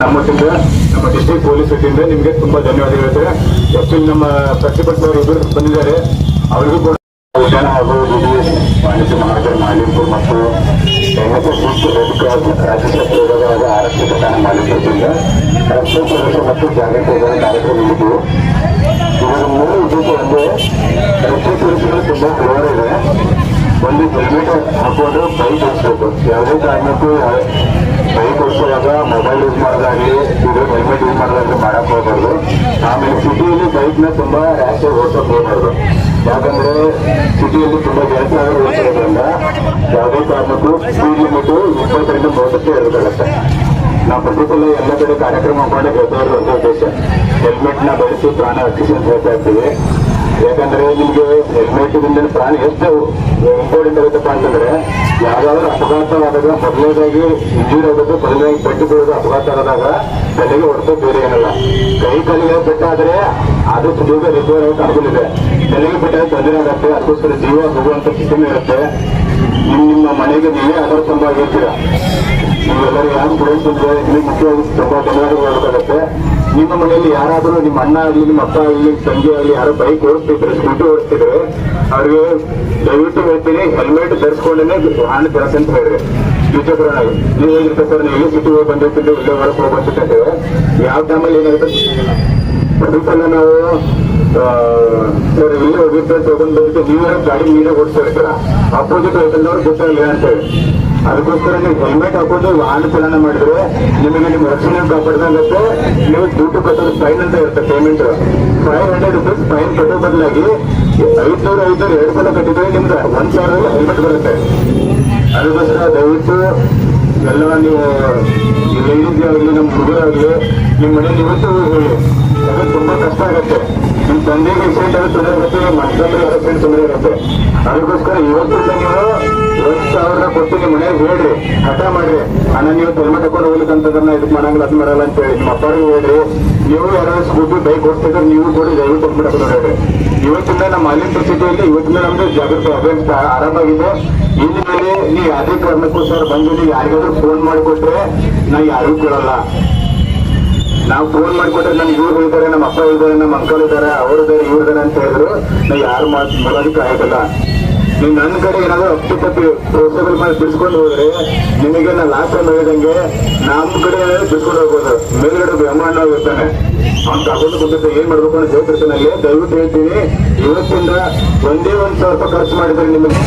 ನಮ್ಮ ನಮ್ಮ district police ವತಿಯಿಂದ ನಿಮಗೆ ತುಂಬಾ ಧನ್ಯವಾದ ಹೇಳ್ತೇವೆ ಆಕ್ಚುಲಿ ನಮ್ಮ ಪ್ರತಿಭಟನೆಯವರು ಇಬ್ಬರು ಬಂದಿದ್ದಾರೆ. ಅವರಿಗೂ ಕೂಡ ಉದ್ಯಾನ ಹಾಗೂ ವಾಣಿಜ್ಯ ಮಹಾನಗರ ಮಾಲೀಕರು ಮತ್ತು ರಾಜ್ಯ ಸರ್ಕಾರದ ಆರಕ್ಷಕ ಮಾಲೀಕರಿಂದ ರಕ್ಷಣಾ ಮತ್ತು ಜಾಗೃತಿ ಕಾರ್ಯಕ್ರಮ ಇದ್ದು ಇದರ ಮೂಲ ಉದ್ದೇಶ ಸುರಕ್ಷತೆ ತುಂಬಾ ಗೌರವ ಇದೆ ಒಂದು ಹೆಲ್ಮೆಟ್ ಹಾಕೊಂಡು ಬೈಕ್ ಓಡಿಸ್ಬೇಕು. ಯಾವುದೇ ಕಾರಣಕ್ಕೂ ಬೈಕ್ ಓಡಿಸುವಾಗ ಮೊಬೈಲ್ ಯೂಸ್ ಮಾಡೋದಾಗ್ಲಿ ಇದು ಹೆಲ್ಮೆಟ್ ಯೂಸ್ ಮಾಡೋದಾಗ್ಲಿ ಮಾಡಕ್ ಹೋಗ್ಬಾರ್ದು. ಆಮೇಲೆ ಸಿಟಿಯಲ್ಲಿ ಬೈಕ್ನ ತುಂಬಾ ರ್ಯಾಶ್ ಓಡಿಸಕ್ ಹೋಗ್ಬಾರ್ದು. ಯಾಕಂದ್ರೆ ಸಿಟಿಯಲ್ಲಿ ತುಂಬಾ ಜಾಸ್ತಿ ಆಗಿ ಓಡಿಸೋದ್ರಿಂದ ಯಾವುದೇ ಕಾರಣಕ್ಕೂ ಸ್ಪೀಡ್ ಲಿಮಿಟ್ ಇಪ್ಪತ್ತರಿಂದ ಮೂವತ್ತಕ್ಕೆ ಇರಬೇಕಾಗತ್ತೆ. ನಾವು ಪ್ರತಿಫಲ ಎಲ್ಲ ಕಡೆ ಕಾರ್ಯಕ್ರಮ ಮಾಡಿ ಗೆದ್ದವರು ಒಂದು ಉದ್ದೇಶ. ಹೆಲ್ಮೆಟ್ನ ಬಳಸಿ ಪ್ರಾಣ ರಕ್ಷಿಸಿ ಅಂತ ಹೇಳ್ತಾ ಇರ್ತೀವಿ ಯಾಕಂದ್ರೆ ನಿಮ್ಗೆ ಹೆಲ್ಮೆಟ್ ಪ್ರಾಣ ಎಷ್ಟು ಇಂಪಾರ್ಟೆಂಟ್ ಆಗುತ್ತಪ್ಪ ಅಂತಂದ್ರೆ ಯಾವ್ದಾದ್ರು ಅಪಘಾತವಾದಾಗ ಮೊದಲನೇದಾಗಿ ಇಂಜೂರ್ ಆಗೋದು, ಮೊದಲನೇದಾಗಿ ಪೆಟ್ಟು ಬೀಳೋದು ಅಪಘಾತ ಆದಾಗ ತಲೆಗೆ ಹೊಡೆದು ಬೇರೆ ಏನಲ್ಲ. ಕೈ ಕಾಲಿಗೆ ಬೆಟ್ಟಾದ್ರೆ ಅದು ಬೇಗ ರಿಪೇರ್ ಆಗೋಕೆ ಅನುಕೂಲ ಇದೆ. ತಲೆಗೆ ಬೆಟ್ಟ ತೊಂದರೆ ಆಗುತ್ತೆ, ಅದಕ್ಕೋಸ್ಕರ ಜೀವ ಹೋಗುವಂತ ಸ್ಥಿತಿ ಇರುತ್ತೆ. ನಿಮ್ ನಿಮ್ಮ ಮನೆಗೆ ನೀವೇ ಆಧಾರ ಸಂಭವ ಆಗಿರ್ತೀರಾ? ನೀವೆಲ್ಲರೂ ಯಾರು ಕೂಡ ಮುಖ್ಯವಾಗಿ ತುಂಬಾ ಧನ್ಯವಾದಗಳು ಹೇಳ್ಬೇಕಾಗತ್ತೆ. ನಿಮ್ಮ ಮನೆಯಲ್ಲಿ ಯಾರಾದರೂ ನಿಮ್ಮ ಅಣ್ಣ ಆಗಲಿ, ನಿಮ್ಮ ಅಪ್ಪ ಆಗಲಿ, ತಂಗಿ ಆಗಲಿ ಯಾರೋ ಬೈಕ್ ಓಡಿಸ್ತಿದ್ರೆ ಸ್ಕೂಟಿ ಓಡಿಸ್ತಿದ್ರೆ, ಅವ್ರಿಗೆ ದಯವಿಟ್ಟು ಹೇಳ್ತೀನಿ ಹೆಲ್ಮೆಟ್ ಧರಿಸ್ಕೊಂಡೇ ವಾಹನ ಕೆಲಸ ಅಂತ ಹೇಳ್ರಿ. ದ್ವಿಚಕ್ರನಾಗಿ ನೀವು ಹೇಗಿರುತ್ತೆ ಸರ್, ನೀವು ಎಲ್ಲಿ ಸಿಟಿ ಹೋಗಿ ಬಂದಿರ್ತೀವಿ, ಇಲ್ಲೇ ಹೊರಗೆ ಹೋಗ್ಬಂತಿರ್ತೇವೆ ಯಾವ ಟೈಮಲ್ಲಿ ಏನಾಗುತ್ತೆ? ಸಲ ನಾವು ಸರ್ ಇಲ್ಲೇ ಹೋಗಿದ್ದೆ ತಗೊಂಡು ಬಂದಿದ್ದು ನೀವೇ ಗಾಡಿ ನೀರೇ ಓಡಿಸ್ತಾ ಇರ್ತೀರ ಅಪೋಸಿಟ್ ವೆಹಿಕಲ್ನವ್ರು ಗೊತ್ತಾಗಲಿಲ್ಲ ಅಂತ ಹೇಳಿ. ಅದಕ್ಕೋಸ್ಕರ ನೀವು ಹೆಲ್ಮೆಟ್ ಹಾಕೊಂಡು ವಾಹನ ಚಾಲನೆ ಮಾಡಿದ್ರೆ ನಿಮಗೆ ನಿಮ್ಮ ರಕ್ಷಣೆ ಕಾಪಾಡ್ದಂಗತ್ತೆ ನೀವು ದುಡ್ಡು ಕಟ್ಟೋದು ಫೈನ್ ಅಂತ ಇರುತ್ತೆ payment five hundred rupees fine ಕಟ್ಟೋ ಬದಲಾಗಿ ಐದ್ನೂರು ಐದ್ನೂರು, ಎರಡು ಸಲ ಕಟ್ಟಿದ್ರೆ ನಿಮ್ಗೆ ಒಂದ್ ಸಾವಿರದಲ್ಲಿ ಹೆಲ್ಮೆಟ್ ಬರುತ್ತೆ. ಅದಕ್ಕೋಸ್ಕರ ದಯವಿಟ್ಟು ಎಲ್ಲ ನೀವು ಲೇಡೀಸ್ ಆಗಲಿ, ನಮ್ಮ ಹುಡುಗರಾಗಲಿ ನಿಮ್ಮ ಮನೇಲಿ ಇವತ್ತು ಹೇಳಿ. ಯಾಕಂದ್ರೆ ತುಂಬಾ ಕಷ್ಟ ಆಗುತ್ತೆ. ನಿಮ್ಮ ತಂದೆಗೆ ಆಗಿ ತೊಂದರೆ ಆಗುತ್ತೆ. ಮಕ್ಕಳಿಗೆ ಆಕ್ಸಿಡೆಂಟ್ ತೊಂದರೆ ಇರುತ್ತೆ ಅದಕ್ಕೋಸ್ಕರ ಇವತ್ತಿಂದ ನೀವು ಒಂದು ಸಾವಿರ ಕೊಟ್ಟು ನಿಮ್ಮ ಮನೆಗೆ ಹೇಳ್ರಿ. ಹಠ ಮಾಡ್ರಿ. ಅಣ್ಣ, ನೀವು ಹೆಲ್ಮೆಟ್ ಹಾಕೊಂಡು ಹೋಗ್ಲಿಕ್ಕಂತದನ್ನ ಇದಕ್ಕೆ ಮಾಡಂಗಿಲ್ಲ ಅದು ಮಾಡಲ್ಲ ಅಂತ ಹೇಳಿ. ನಿಮ್ಮ ಅಪ್ಪರಿಗೆ ಹೇಳ್ರಿ. ನೀವು ಯಾರಾದ್ರೂ ಸ್ಕೂಟಿ ಬೈಕ್ ಓಡಿಸ್ತಿದ್ರೆ ನೀವು ಕೂಡ, ದಯವಿಟ್ಟು ಹೆಲ್ಮೆಟ್ ನೋಡ್ರಿ ಇವತ್ತಿಂದ ನಮ್ಮ ಸಿಟಿಯಲ್ಲಿ ಇವತ್ತಿಂದ ನಮ್ದು ಜಾಗೃತಿ ಅಭಿಯಾನ ಆರಂಭವಾಗಿದೆ. ಇನ್ನು ಮೇಲೆ ನೀವು ಯಾವುದೇ ಸರ್ ಬಂದು ನೀವು ಯಾರಿಗಾದ್ರೂ ಫೋನ್ ಮಾಡಿಕೊಟ್ರೆ ನಾ ಯಾರಿಗೂ ಕೊಡಲ್ಲ ನಾವು ಫೋನ್ ಮಾಡಿಕೊಟ್ರೆ ನಮ್ಗೆ ಇವ್ರು ಇದ್ದಾರೆ ನಮ್ಮ ಅಪ್ಪ ಇದ್ದಾರೆ ನಮ್ಮ ಅಂಕಲ್ ಇದ್ದಾರೆ ಅವ್ರು ಇವ್ರು ಇದಾರೆ ಅಂತ ಹೇಳಿದ್ರು. ನಾ ಯಾರು ಮಾಡೋದಕ್ಕೆ ಆಗಲ್ಲ ನೀವು ನನ್ನ ಕಡೆ ಏನಾದ್ರು ಅಪ್ಪಿತಪ್ಪಿ ಪೋಸ್ಟಬಲ್ ಮಾಡಿ ಬಿಡಿಸ್ಕೊಂಡು ಹೋದ್ರೆ ನಿಮಗೆ ನಾ ಲಾಸ್ಟ್ ಟೈಮ್ ಹೇಳಿದಂಗೆ ನಮ್ಮ ಕಡೆ ಏನಾದ್ರು ಬಿಡಿಸ್ಕೊಂಡು ಹೋಗ್ಬೋದು. ಮೇಲ್ಗಡೆ ಬ್ರಹ್ಮಾಂಡ ಇರ್ತಾನೆ ಅವ್ನು ತಗೊಂಡು ಬಂದಿದ್ದ ಏನ್ ಮಾಡ್ಬೇಕು ಅಂತ ಹೇಳ್ತಿರ್ತಾನಲ್ಲಿ ದಯವಿಟ್ಟು ಹೇಳ್ತೀನಿ. ಇವತ್ತಿಂದ ಒಂದೇ ಒಂದ್ ಸಾವಿರ ರೂಪಾಯಿ ಖರ್ಚು ಮಾಡಿದ್ರೆ ನಿಮಗೆ